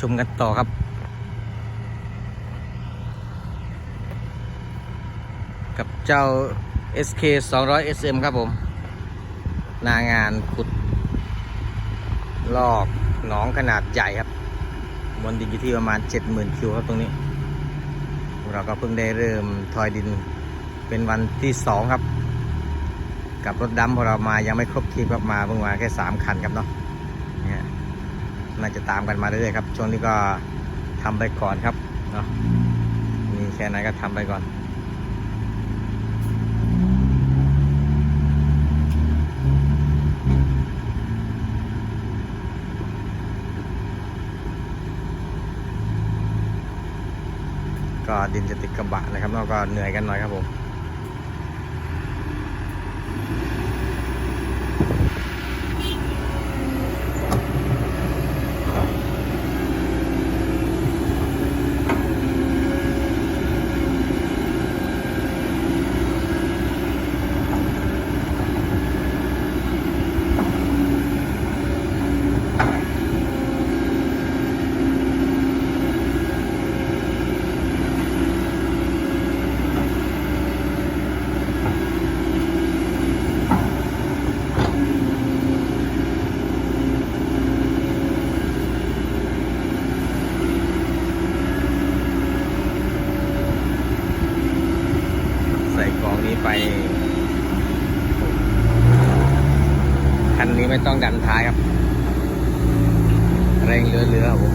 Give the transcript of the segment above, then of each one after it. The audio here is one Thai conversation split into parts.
ชมกันต่อครับ กับเจ้า SK 200 SM ครับผม นางานขุด ลอกหนองขนาดใหญ่ครับบนดินอยู่ที่ประมาณ 70,000 คิวครับตรงนี้ เราก็เพิ่งได้เริ่มทอยดินเป็นวันที่สองครับ กับรถดำของเรามายังไม่ครบทีมครับมาเพิ่งมาแค่สามคันครับเนาะ น่าจะตามกันมาเรื่อยๆครับ ช่วงนี้ก็ทำไปก่อนครับเนาะมีแค่ไหนก็ทำไปก่อนก็ดินจะติดกระบะนะครับแล้วก็เหนื่อยกันหน่อยครับผม ใส่กล่องนี้ไป คันนี้ไม่ต้องดันท้ายครับ เร่งเรือๆครับผม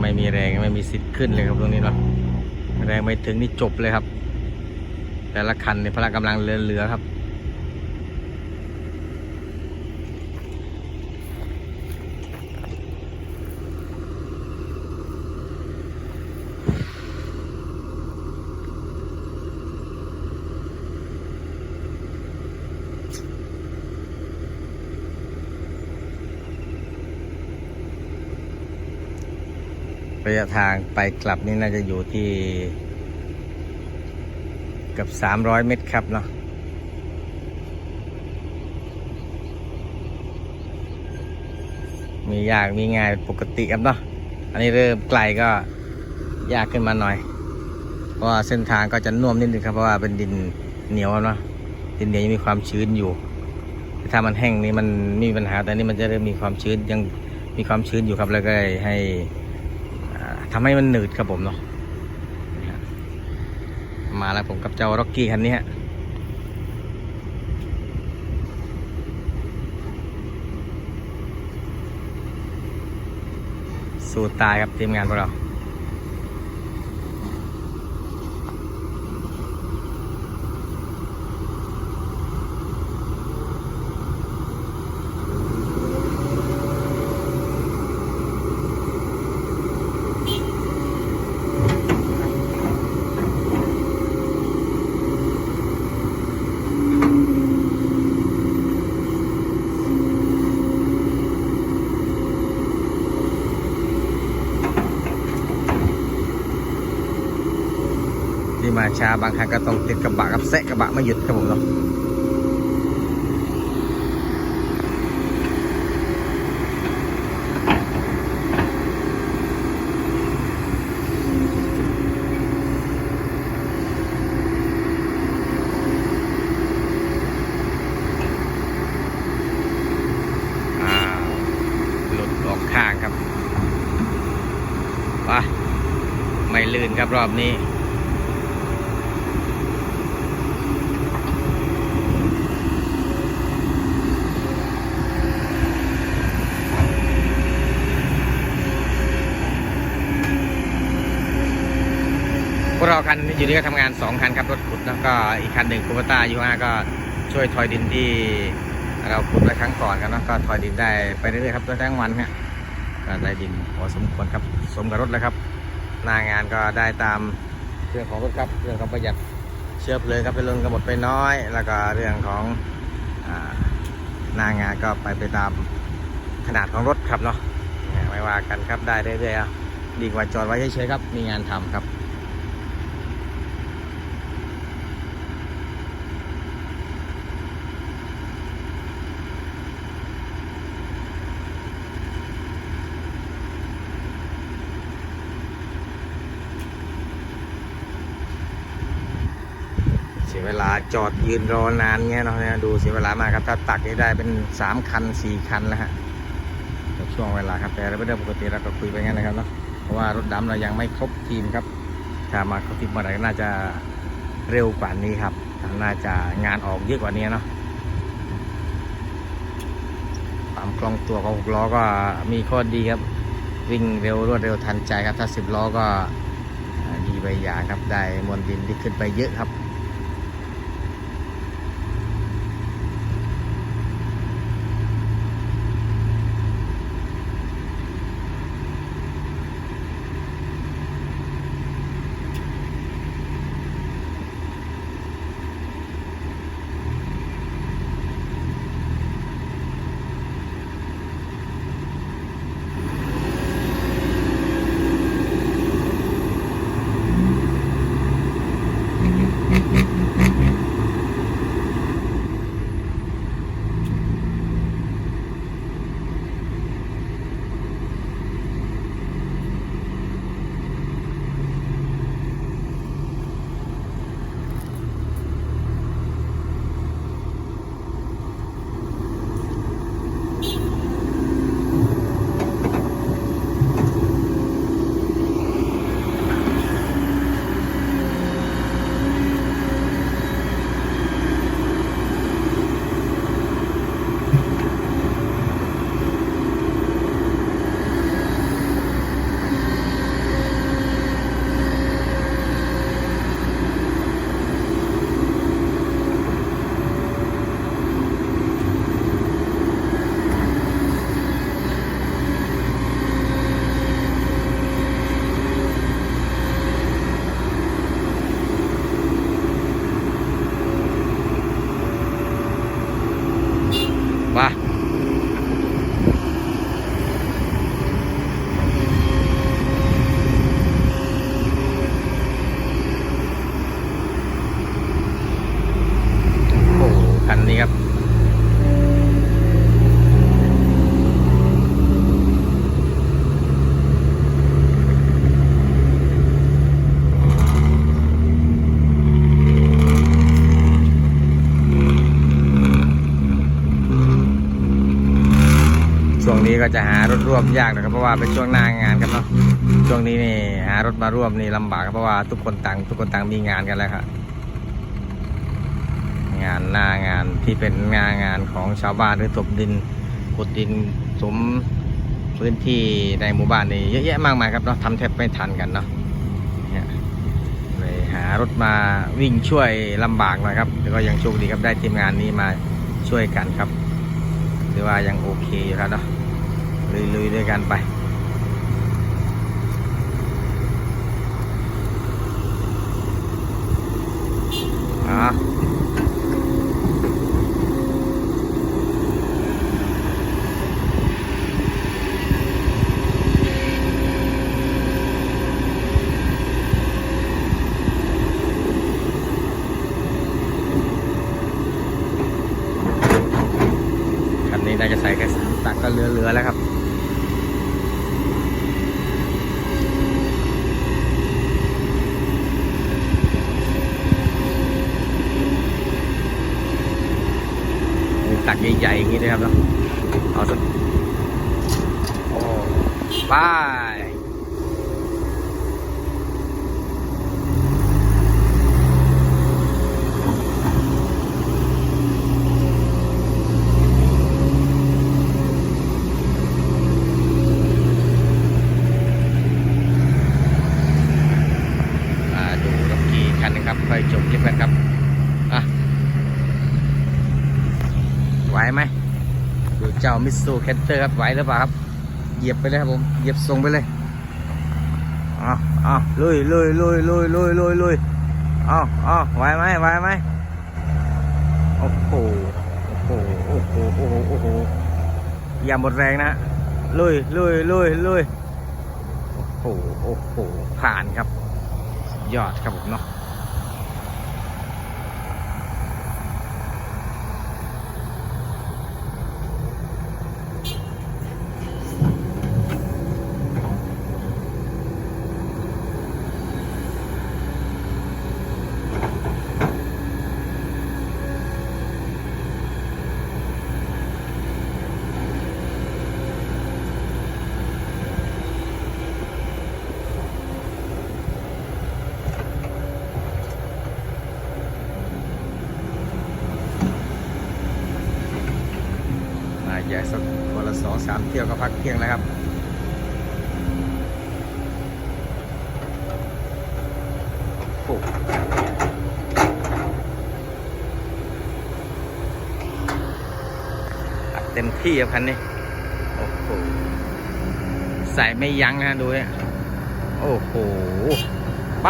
ไม่มีแรงไม่มีสิทธิ์ ขึ้นเลยครับตรงนี้เนาะแรงไม่ถึงนี่จบเลยครับ แต่ละคันในพละกำลังเรือเรือครับ ระยะทางไปกลับนี่น่าจะอยู่ที่กับ 300 เมตรครับเนาะมียากมีง่ายปกติครับเนาะอันนี้เริ่มไกลก็ยากขึ้นมาหน่อย เพราะว่าเส้นทางก็จะน่วมนิดนึงครับเพราะว่าเป็นดินเหนียวเนาะดินเหนียวยังมีความชื้นอยู่ถ้ามันแห้งนี่มันมีปัญหาแต่นี่มันจะเริ่มมีความชื้นยังมีความชื้นอยู่ครับแล้วก็ให้ ทำให้มันหนืดครับผมเนาะมาแล้วผมกับเจ้าร็อกกี้คันนี้ฮะสู้ตายครับทีมงานพวกเรา ที่ มาช้าบางครั้งก็ต้องติดกระบะกับแซะกระบะไม่หยุดครับผมเนาะอ้าลดออกข้างครับไปไม่ลื่นครับรอบนี้ วกเราคันอยู่นี่ก็ทำงานสองคันครับรถขุดแล้วก็อีกคันหนึ่งคูปต้ายูห้าก็ช่วยทอยดินที่เราขุดไว้ครั้งก่อนกันนะก็ทอยดินได้ไปเรื่อยๆครับทั้งวันเนี่ยก็ได้ดินพอสมควรครับสมกับรถแล้วครับ หน้างานก็ได้ตามเรื่องของรถครับเรื่องของประหยัดเชื้อเพลิงครับเป็นเรื่องกำหนดไปน้อย แล้วก็เรื่องของหน้างานก็ไปไปตามขนาดของรถครับเนาะไม่ว่ากันครับได้เรื่อยๆเอาดีกว่าจอดไว้เฉยๆครับมีงานทำครับ เวลาจอดยืนรอนานเงี้ยเนาะเนี่ยดูเสียเวลามากครับถ้าตักนี่ได้เป็นสามคันสี่คันแล้วฮะกับช่วงเวลาครับแต่เราไม่ได้ปกติเราก็คุยไปงั้นนะครับเนาะเพราะว่ารถดำเรายังไม่ครบทีมครับถ้ามาครบทีมเมื่อไหร่ก็น่าจะเร็วกว่านี้ครับน่าจะงานออกเยอะกว่านี้เนาะความคล่องตัวของหกล้อก็มีข้อดีครับ วิ่งเร็วรวดเร็วทันใจครับ ถ้าสิบล้อก็ดีไปอย่างครับได้มวลดินที่ขึ้นไปเยอะครับ ก็จะหารถร่วมยากนะครับเพราะว่าเป็นช่วงหน้างานครับเนาะช่วงนี้นี่หารถมาร่วมนี่ลำบากครับเพราะว่าทุกคนต่างทุกคนต่างมีงานกันแล้วครับงานหน้างานที่เป็นงานงานของชาวบ้านหรือถมดินขุดดินสมพื้นที่ในหมู่บ้านนี่เยอะแยะมากมายครับเนาะทำแทบไม่ทันกันเนาะเนี่ยเลยหารถมาวิ่งช่วยลำบากหน่อยครับแต่ก็ยังโชคดีครับได้ทีมงานนี้มาช่วยกันครับ หรือว่ายังโอเคอยู่ครับเนาะ ลุยๆด้วยกันไปอะคันนี้น่าจะใส่แค่สามตักก็เหลือๆแล้วครับ มี ตักใหญ่ๆอย่างนี้ด้วยครับเนาะเอาสักโอ้ไป้ายมดูเจ้ามิสซูแคทเตอร์ครับไหวหรือเปล่าครับ เหยียบไปเลยครับผม เหยียบส่งไปเลยอ้าวอ้าวลุยลุยลุยลุยลุยลุยลุยอ้าวอ้าวไหวไหมไหวไหมโอ้โหโอ้โหโอ้โหโอ้โหโอ้โหอย่าหมดแรงนะลุยลุยลุยลุยโอ้โหโอ้โหผ่านครับ ยอดครับผมเนาะ มาใหญ่สัก วันละสองสามเที่ยวก็พักเที่ยงแล้วครับโอ้เต็มที่ครับคันนี้ โอ้โห ใส่ไม่ยั้งนะดูเนี่ยโอ้โห ไป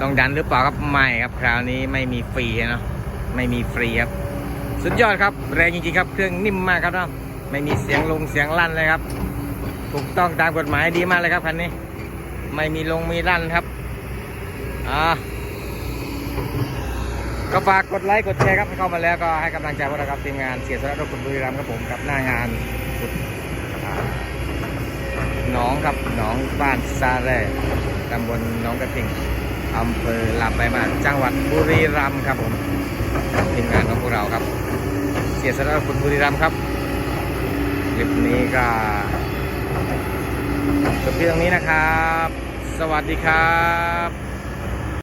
ต้องดันหรือเปล่าครับ ไม่ครับ คราวนี้ไม่มีฟรีเนาะ ไม่มีฟรีครับ สุดยอดครับ แรงจริงๆครับ เครื่องนิ่มมากครับเนาะไม่มีเสียงลงเสียงลั่นเลยครับ ถูกต้องตามกฎหมายดีมากเลยครับคันนี้ ไม่มีลงมีลั่นครับ อ่า ก็ฝากกดไลค์กดแชร์ครับเข้ามาแล้วก็ให้กำลังใจพวกเราครับทีมงานเสียสละรถคุณบุรีรัมย์ครับผมกับหน้างานขุดอ่าหนองครับหนองบ้านซาแร่ตำบลหนองกระทิงอำเภอลำไปลายมาจังหวัดบุรีรัมย์ครับผม ทีมงานของพวกเราครับ เสียสละคุณบุรีรัมย์ครับคลิปนี้ก็จบที่ตรงนี้นะครับ สวัสดีครับ